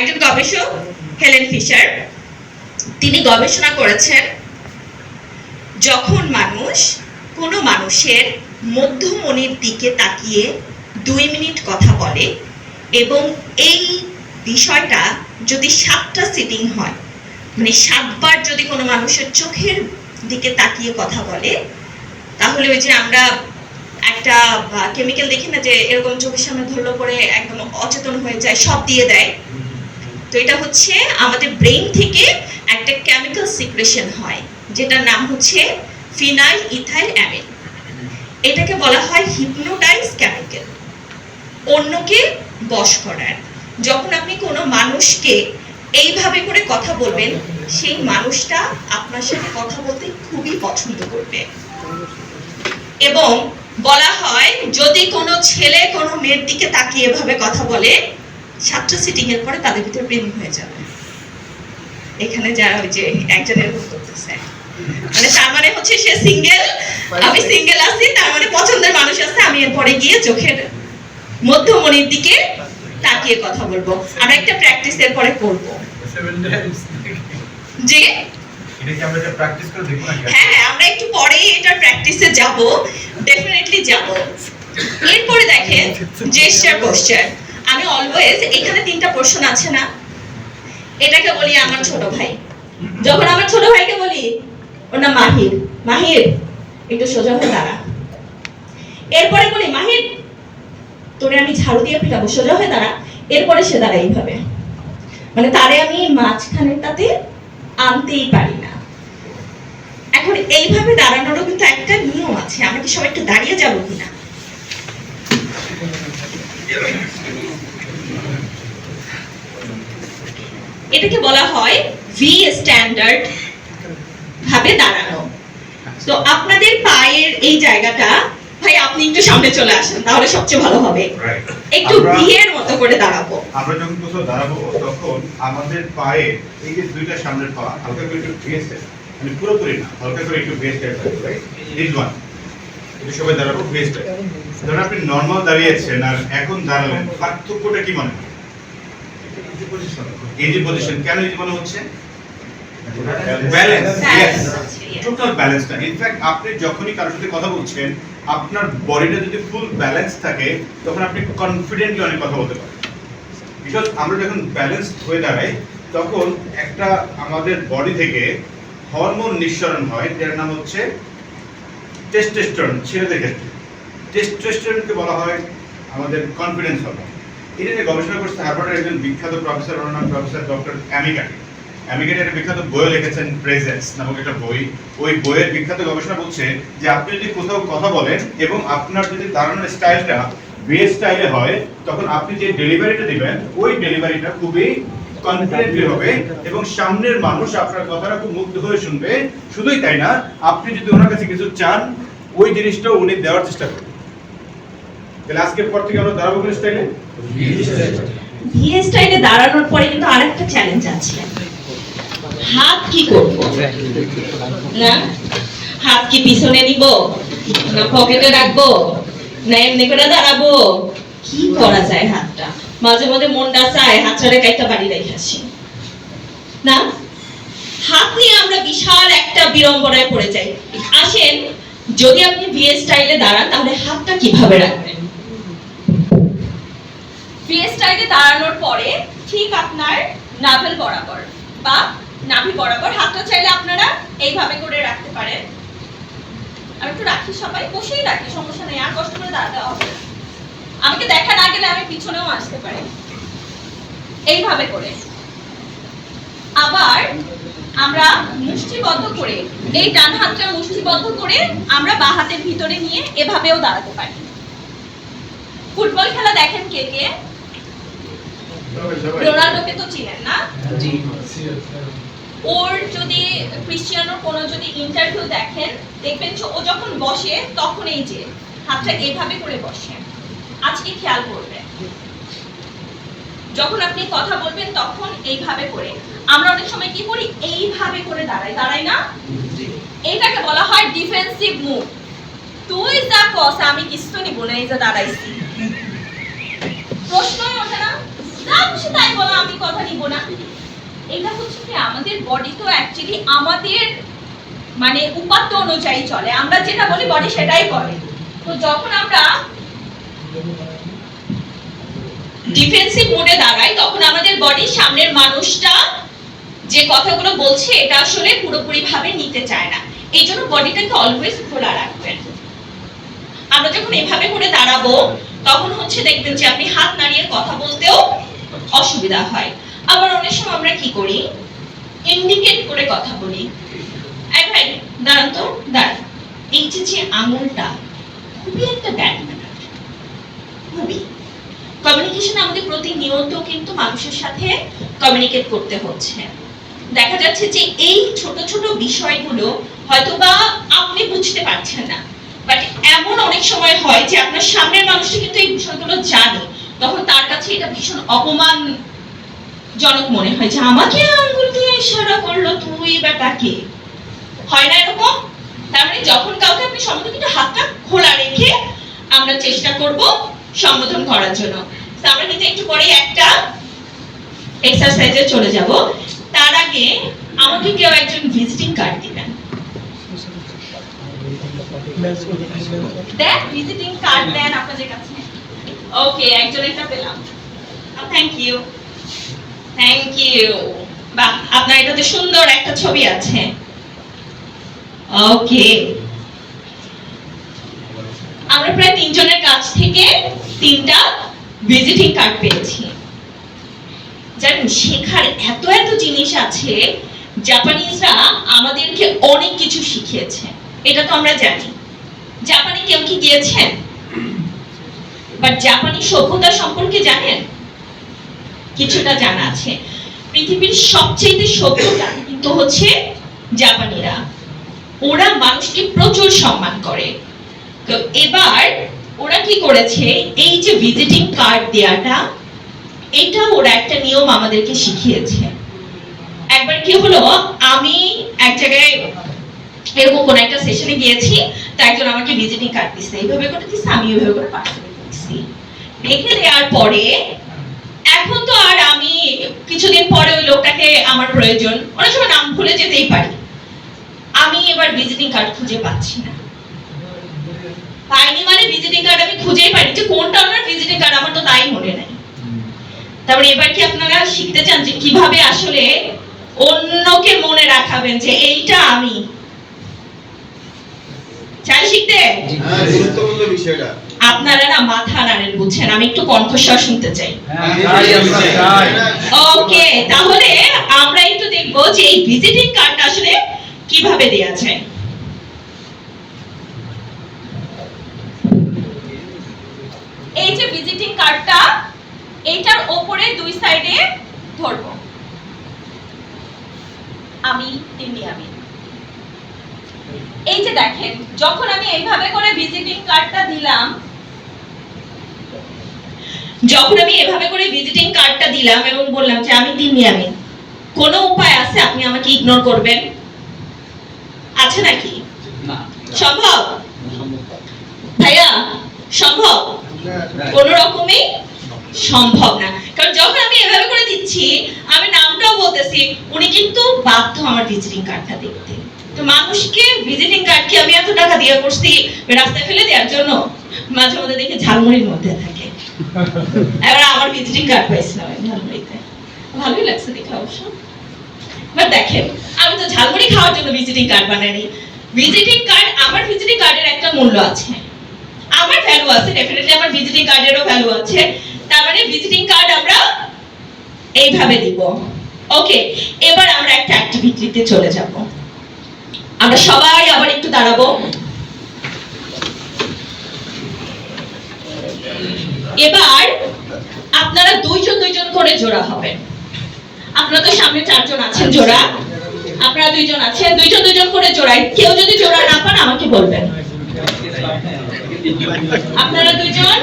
একজন গবেষক, Helen fisher, তিনি গবেষণা করেছেন যখন মানুষ কোনো মানুষের মধ্যমণির দিকে তাকিয়ে দুই মিনিট কথা বলে এবং এই বিষয়টা যদি সাতটা সিটিং হয় মানে সাতবার যদি কোনো মানুষের চোখের দিকে তাকিয়ে কথা বলে, তাহলে ওই যে আমরা একটা কেমিক্যাল দেখি না যে এরকম চোখের সামনে ধরলো পরে একদম অচেতন হয়ে যায়, সব দিয়ে দেয়। তো এটা হচ্ছে আমাদের ব্রেইন থেকে একটা কেমিক্যাল সিক্রেশন হয়, যেটার নাম হচ্ছে ফিনাইল ইথাইল অ্যামিন এটাকে বলা হয় হিপনোটাইজ কেমিক্যাল অন্যকে বশ করার। যখন আপনি কোনো মানুষকে এইভাবে করে কথা বলবেন, সেই মানুষটা আপনার সাথে কথা বলতে খুবই পছন্দ করবে। এবং বলা হয়, যদি কোনো ছেলে কোনো মেয়ের দিকে তাকিয়ে এভাবে কথা বলে সাতটা সিটিং এর পরে তাদের ভিতরে প্রেম হয়ে যাবে। এখানে যারা ওই যে একজন এরকম করতেছে। মানে তার মানে হচ্ছে সে সিঙ্গেল আমি সিঙ্গেল আছি, তার মানে পছন্দের মানুষ আছে, আমি এরপরে গিয়ে চোখের মধ্যমণির দিকে তাকিয়ে কথা বলব। আমরা একটা প্র্যাকটিসের পরে করব। যে আমরা প্র্যাকটিস প্র্যাকটিসে যাব যাব। এরপরে দেখেন জেস্টার পোস্টার আমি অলওয়েজ এখানে তিনটা পোর্শন আছে না, এটাকে বলি আমার ছোট ভাই। যখন আমার ছোট ভাইকে বলি, ওর নাম মাহির। মাহির, একটু সোজা হয়ে দাঁড়া। এরপরে বলি, মাহির, তোরে আমি ঝাড়ু দিয়ে পিটাবো, সোজা হয়ে দাঁড়া। এরপরে সে দাঁড়া এইভাবে। মানে তারে আমি মাঝখানেরটাতে আনতেই পারি না। এখন এইভাবে দাঁড়ানোরও কিন্তু একটা নিয়ম আছে। আমরা কি সবাই একটু দাঁড়িয়ে যাব কিনা? এটাকে বলা হয় ভি স্ট্যান্ডার্ড ভাবে দাঁড়ানো। তো আপনাদের পায়ের এই জায়গাটা ভাই আপনি একটু সামনে চলে আসেন তাহলে সবচেয়ে ভালো হবে। একটু ভি এর মতো করে দাঁড়াবো। আমরা যখন কোথাও দাঁড়াবো তখন আমাদের পায়ে এই যে দুইটা সামনের পা হালকা করে একটু ভেস্টে মানে পুরোপুরি না হালকা করে একটু রাইট দিস ওয়ান একটু সবাই দাঁড়াবো ভেস্টে ধরুন আপনি নর্মাল দাঁড়িয়েছেন আর এখন দাঁড়ালেন পার্থক্যটা কি মনে হয়? যে পজিশন কেন যে মনে হচ্ছে? ব্যালেন্স ইয়েস টোটাল ব্যালেন্সটা ইনফ্যাক্ট আপনি যখনই কারোর সাথে কথা বলছেন আপনার বডিটা যদি ফুল ব্যালেন্স থাকে তখন আপনি কনফিডেন্টলি অনেক কথা বলতে পারেন। বিকজ আমরা যখন ব্যালেন্স হয়ে দাঁড়াই তখন একটা আমাদের বডি থেকে হরমোন নিঃসরণ হয় যার নাম হচ্ছে টেস্টোস্টেরন ছেলেদের ক্ষেত্রে। টেস্টোস্টেরনকে বলা হয় আমাদের কনফিডেন্স হরমোন এটা নিয়ে গবেষণা করছে হার্ভার্ডের একজন বিখ্যাত প্রফেসর, ওনার নাম প্রফেসর ডক্টর অ্যামিকাটি। অ্যামিকাটি একটা বিখ্যাত বইও লিখেছেন প্রেজেন্স নামক একটা বই। ওই বইয়ের বিখ্যাত গবেষণা বলছে যে, আপনি যদি কোথাও কথা বলেন এবং আপনার যদি দাঁড়ানোর স্টাইলটা বিয়ে স্টাইলে হয়, তখন আপনি যে ডেলিভারিটা দিবেন, ওই ডেলিভারিটা খুবই কনফিডেন্টলি হবে এবং সামনের মানুষ আপনার কথাটা খুব মুগ্ধ হয়ে শুনবে। শুধুই তাই না, আপনি যদি ওনার কাছে কিছু চান, ওই জিনিসটা উনি দেওয়ার চেষ্টা করবেন। তাহলে পর থেকে আমরা দাঁড়াবো কোন স্টাইলে স্টাইলে দাঁড়ানোর পরে কিন্তু আরেকটা চ্যালেঞ্জ আছে। হাত কি করব? না? হাত কি পিছনে নিব? না পকেটে না এমনি করে দাঁড়াবো? কি করা যায় হাতটা? মাঝে মাঝে মনটা চায় হাতটারে কাইটা বাড়ি রেখে না? হাত নিয়ে আমরা বিশাল একটা বিড়ম্বনায় পড়ে যাই। আসেন, যদি আপনি বিয়ে স্টাইলে দাঁড়ান, তাহলে হাতটা কীভাবে রাখবেন? স্টাইলে দাঁড়ানোর পরে ঠিক আপনার নাভেল বরাবর বা নাভি বরাবর হাতটা চাইলে আপনারা এইভাবে করে রাখতে পারেন। আমি একটু রাখি সবাই, বসেই রাখি, সমস্যা নেই, আর কষ্ট করে দাঁড়াতে হবে আমাকে দেখা না গেলে আমি পিছনেও আসতে পারি। এইভাবে করে। আবার আমরা মুষ্টিবদ্ধ করে, এই ডান হাতটা মুষ্টিবদ্ধ করে আমরা বাঁ হাতের ভিতরে নিয়ে এভাবেও দাঁড়াতে পারি। ফুটবল খেলা দেখেন কে কে? রোনাল্ডোকে তো চিনেন না? ওর যদি ক্রিশ্চিয়ানোর কোনো যদি ইন্টারভিউ দেখেন দেখবেন ও যখন বসে তখন এই যে হাতটা এইভাবে করে বসে। আজকে খেয়াল করবেন যখন আপনি কথা বলবেন তখন এইভাবে করে। আমরা অনেক সময় কি করি? এইভাবে করে দাঁড়াই। দাঁড়াই না? এটাকে বলা হয় ডিফেন্সিভ মুভ তুই যা কস আমি কিছু নিব না এই যে দাঁড়াইছি। প্রশ্নই ওঠে না। তাই আমি কথা নিব না। এটা হচ্ছে কি, আমাদের বডি তো অ্যাকচুয়ালি আমাদের মানে উপাত্ত অনুযায়ী চলে। আমরা যেটা বলি বডি সেটাই করে। তো যখন আমরা ডিফেন্সিভ মোডে দাঁড়াই, তখন আমাদের সামনের মানুষটা যে কথাগুলো বলছে, এটা আসলে পুরোপুরি ভাবে নিতে চায় না। এই জন্য বডিটাকে অলওয়েজ খোলা রাখবেন। আমরা যখন এভাবে করে দাঁড়াবো, তখন হচ্ছে দেখবেন যে আপনি হাত নাড়িয়ে কথা বলতেও অসুবিধা হয়। আবার অনেক সময় আমরা কি করি? ইন্ডিকেট করে কথা বলি। এই ভাই, দাঁড়ান তো, দাঁড়ান। যে আঙুলটা, খুবই একটা ব্যাড ম্যানার খুবই। কমিউনিকেশন আমাদের প্রতিনিয়ত কিন্তু মানুষের সাথে কমিউনিকেট করতে হচ্ছে। দেখা যাচ্ছে যে এই ছোট ছোট বিষয়গুলো হয়তোবা আপনি বুঝতে পারছেন না। বাট এমন অনেক সময় হয় যে আপনার সামনের মানুষটা কিন্তু এই বিষয়গুলো জানে। তখন তার কাছে এটা ভীষণ অপমান জনক মনে হয় যে আমাকে আঙ্গুল দিয়ে ইশারা করল তুই বেটাকে হয় না এরকম? তার মানে যখন কাউকে আপনি সম্বোধন কিন্তু হাতটা খোলা রেখে আমরা চেষ্টা করব সম্বোধন করার জন্য। আমরা কিন্তু একটু পরে একটা এক্সারসাইজে চলে যাব। তার আগে আমাকে কেউ একজন ভিজিটিং কার্ড দিবেন। দেন ভিজিটিং কার্ড দেন আপনাদের কাছে। ওকে একজন এটা পেলাম। থ্যাংক ইউ থ্যাংক ইউ বাহ আপনার এটাতে সুন্দর একটা ছবি আছে। ওকে আমরা প্রায় তিনজনের কাছ থেকে তিনটা ভিজিটিং কার্ড পেয়েছি। জানেন শেখার এত এত জিনিস আছে জাপানিজরা আমাদেরকে অনেক কিছু শিখিয়েছে। এটা তো আমরা জানি। জাপানে কেউ কি গিয়েছেন? বাট জাপানি সভ্যতা সম্পর্কে জানেন? কিছুটা জানা আছে। পৃথিবীর সবচেয়ে সভ্যতা কিন্তু হচ্ছে জাপানিরা। ওরা মানুষকে প্রচুর সম্মান করে। তো এবার ওরা কি করেছে? এই যে ভিজিটিং কার্ড দেয়াটা, এটা ওরা একটা নিয়ম আমাদেরকে শিখিয়েছে। একবার কি হলো? আমি এক জায়গায় এরকম কোন একটা সেশনে গিয়েছি, তো একজন আমাকে ভিজিটিং কার্ড দিচ্ছে এইভাবে করে দিচ্ছে আমি এইভাবে করে পাঠিয়ে দিচ্ছি রেখে দেওয়ার পরে এখন তো আর আমি কিছুদিন পরে ওই লোকটাকে আমার প্রয়োজন, অনেক সময় নাম ভুলে যেতেই পারি। আমি এবার ভিজিটিং কার্ড খুঁজে পাচ্ছি না। পাইনি মানে ভিজিটিং কার্ড আমি খুঁজেই পাইনি যে কোনটা আমার ভিজিটিং কার্ড আমার তো তাই মনে নাই। তারপরে এবার কি আপনারা শিখতে চান যে কীভাবে আসলে অন্যকে মনে রাখাবেন যে এইটা আমি? চাই শিখতে? হ্যাঁ গুরুত্বপূর্ণ বিষয়টা। আপনারা না মাথা নাড়েন বুঝছেন? আমি একটু কণ্ঠস্বর শুনতে চাই। ওকে তাহলে আমরা একটু দেখব যে এই ভিজিটিং কার্ডটা আসলে কীভাবে দেয়া যায়। এই যে ভিজিটিং কার্ডটা এইটার ওপরে দুই সাইডে ধরবো। আমি তিন্নি আমি। এই যে দেখেন যখন আমি এইভাবে করে ভিজিটিং কার্ডটা দিলাম যখন আমি এভাবে করে ভিজিটিং কার্ডটা দিলাম এবং বললাম যে আমি তিন্নি আমি কোনো উপায় আছে? আপনি আমাকে ইগনোর করবেন? আছে নাকি? সম্ভব? ভাইয়া সম্ভব? কোন রকমই সম্ভব না। কারণ যখন আমি এভাবে করে দিচ্ছি আমি নামটাও বলতেছি উনি কিন্তু বাধ্য আমার ভিজিটিং কার্ডটা দেখতে। তো মানুষকে ভিজিটিং কার্ড কি আমি এত টাকা দিয়ে করছি? রাস্তায় ফেলে দেওয়ার জন্য? মাঝে মধ্যে দেখে ঝালমুড়ির মধ্যে থাকে। এবার আমার ভিজিটিং কার্ড ভালোই লাগছে অবশ্য। দেখেন, আমি তো ঝালমুড়ি খাওয়ার জন্য ভিজিটিং কার্ড বানাইনি। ভিজিটিং কার্ড আমার ভিজিটিং কার্ডের একটা মূল্য আছে। আমার ভ্যালু আছে ডেফিনেটলি আমার ভিজিটিং কার্ডেরও ভ্যালু আছে। তার মানে ভিজিটিং কার্ড আমরা এইভাবে দিব। ওকে এবার আমরা একটা অ্যাক্টিভিটিতে চলে যাব। আমরা সবাই আবার একটু দাঁড়াবো। এবার আপনারা দুইজন দুইজন করে জোড়া হবেন আপনারা তো সামনে চারজন আছেন জোড়া। আপনারা দুইজন আছেন, দুইজন দুইজন করে জোড়াই কেউ যদি জোড়া না পান, আমাকে বলবেন। আপনারা দুইজন